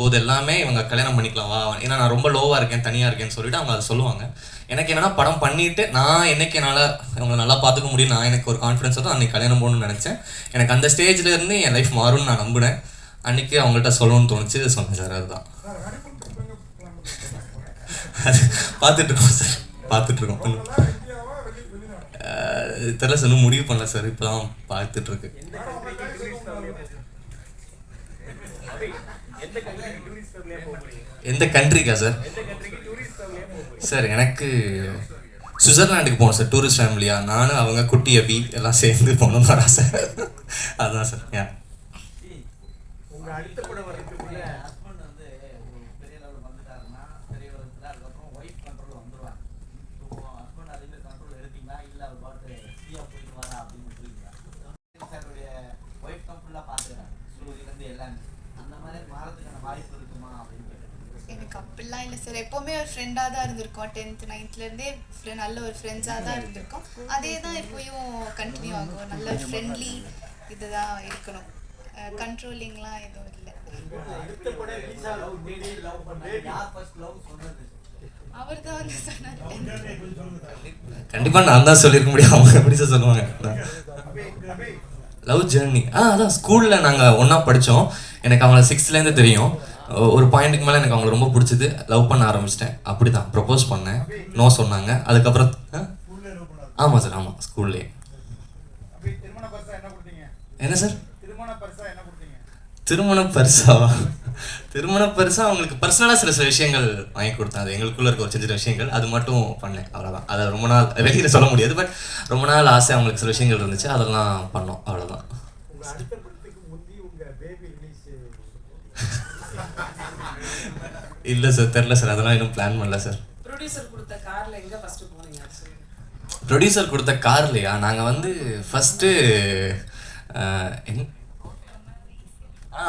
போது எல்லாமே இவங்க கல்யாணம் பண்ணிக்கலாம். வா ஏன்னா நான் ரொம்ப லோவாக இருக்கேன் தனியாக இருக்கேன்னு சொல்லிட்டு அவங்க அதை சொல்லுவாங்க. எனக்கு என்னன்னா படம் பண்ணிட்டு நான் என்னைக்கு என்னால் அவங்களை நல்லா பார்த்துக்க முடியும் நான் எனக்கு ஒரு கான்ஃபிடன்ஸ் தான் அன்னைக்கு கல்யாணம் போகணும்னு நினச்சேன். எனக்கு அந்த ஸ்டேஜ்லேருந்து என் லைஃப் மாறும்னு நான் நம்பினேன் அன்றைக்கி அவங்கள்ட்ட சொல்லணும்னு தோணுச்சு சொன்னேன் சார் அதுதான். அது பார்த்துட்ருக்கோம் சார் பார்த்துட்ருக்கோம் தெரில தெரியல சார் இன்னும் முடிவு பண்ணல சார் இப்போ தான் பார்த்துட்ருக்கு எந்த கண்ட்ரிக்கா சார் சார் எனக்கு சுவிட்சர்லாண்டுக்கு போகணும் சார் டூரிஸ்ட் ஃபேமிலியா நானும் அவங்க குட்டி அபி எல்லாம் சேர்ந்து போகணும் வரா சார் அதுதான் சார் ஏன் எல்லாமே. எனக்கு அப்படிலாம் இல்லை சார் எப்போவுமே ஒரு ஃப்ரெண்டாக தான் இருந்திருக்கோம். டென்த் நைன்த்லேருந்தே நல்ல ஒரு ஃப்ரெண்ட்ஸாக தான் இருந்திருக்கோம். அதே தான் இப்போயும் கண்டினியூ ஆகும். நல்ல ஒரு ஃப்ரெண்ட்லி இதுதான் இருக்கணும். கண்ட்ரோலிங்லாம் எதுவும் இல்லை. கண்டிப்பாக நான் தான் சொல்லியிருக்க முடியும். அவங்க எப்படி சார் சொல்லுவாங்க? லவ் ஜேர்னி ஆ அதான். ஸ்கூலில் நாங்கள் ஒன்றா படித்தோம் எனக்கு அவங்கள சிக்ஸ்த்லேருந்து தெரியும். ஒரு பாயிண்ட்டுக்கு மேலே எனக்கு அவங்கள ரொம்ப பிடிச்சது. லவ் பண்ண ஆரம்பிச்சிட்டேன். அப்படி தான் ப்ரப்போஸ் பண்ணேன். நோ சொன்னாங்க. அதுக்கப்புறம் ஆமாம் சார் ஆமாம் ஸ்கூல்லே என்ன சார் திருமண பரிசா? திருமண பரிசாவா திருமண பரிசா அவங்களுக்கு பர்சனலாக சில சில விஷயங்கள் வாங்கி கொடுத்தேன். அது எங்களுக்குள்ளே இருக்க ஒரு சின்ன சின்ன விஷயங்கள். அது மட்டும் பண்ணேன். அவ்வளோதான் அதை ரொம்ப நாள் வெளியில் சொல்ல முடியாது. பட் ரொம்ப நாள் ஆசை அவங்களுக்கு சில விஷயங்கள் இருந்துச்சு. அதெல்லாம் பண்ணோம். அவ்வளோ இல்லை சார் தெரில சார் அதெல்லாம் இன்னும் பிளான் பண்ணல சார் ப்ரொடியூசர் கொடுத்த கார்ல எங்க ஃபர்ஸ்ட் போனீங்க ப்ரொடியூசர் கொடுத்த கார்லையா நாங்கள் வந்து ஃபஸ்ட்டு ஆ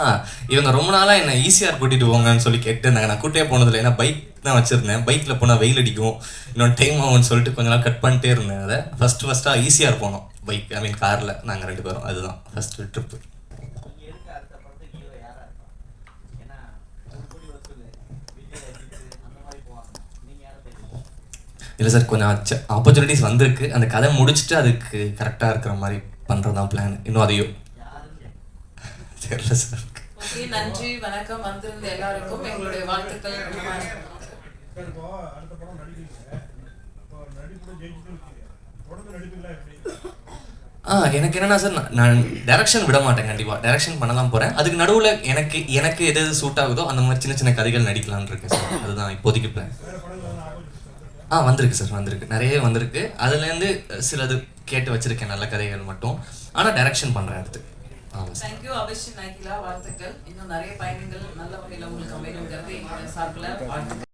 இவங்க ரொம்ப நாளாக என்னை ஈஸியார் கூட்டிகிட்டு போங்கன்னு சொல்லி கேட்டுருந்தாங்க. நான் கூட்டே போனதில்லை. ஏன்னா பைக் தான் வச்சுருந்தேன். பைக்கில் போனால் வெயில் அடிக்கும். இன்னொன்று டைம் ஆகும்னு சொல்லிட்டு கொஞ்ச நாள் கட் பண்ணிட்டே இருந்தேன். அதை ஃபஸ்ட்டு ஃபஸ்ட்டாக ஈஸியார் போனோம். பைக் ஐ மீன் காரில் நாங்கள் ரெண்டு பேரும். அதுதான். ஃபஸ்ட்டு ட்ரிப்பு இல்லை சார் கொஞ்சம் ஆப்பர்ச்சுனிட்டிஸ் வந்திருக்கு. அந்த கதை முடிச்சுட்டு அதுக்கு கரெக்டாக இருக்கிற மாதிரி பண்ணுறது தான் பிளான் இன்னும் அதையும். தெரியல சார் நன்றி வணக்கம். வந்திருந்த எல்லாருக்கும் எங்களுடைய வாழ்த்துக்கள். ஆ எனக்கு என்னன்னா சார் நான்- டைரக்ஷன் விட மாட்டேன் கண்டிப்பாக டைரக்ஷன் பண்ண தான் போகிறேன் அதுக்கு நடுவில் எனக்கு எனக்கு எது எது சூட் ஆகுதோ அந்த மாதிரி சின்ன சின்ன கதைகள் நடிக்கலாம்னு இருக்கேன் சார் அதுதான் இப்போதைக்கு பிளான் ஆ வந்திருக்கு சார் வந்திருக்கு. நிறைய வந்திருக்கு. அதுலேருந்து சிலது கேட்டு வச்சிருக்கேன் நல்ல கதைகள் மட்டும். ஆனால் டைரக்ஷன் பண்ணுறேன் அடுத்து. தேங்க்யூ அபிஷன் நாய்கிலா வாழ்த்துக்கள். இன்னும் நிறைய பயணங்கள் நல்ல வகையில் உங்களுக்கு அமையணுங்கிறது எங்களுடைய சார்பில் வாழ்த்துக்கள்.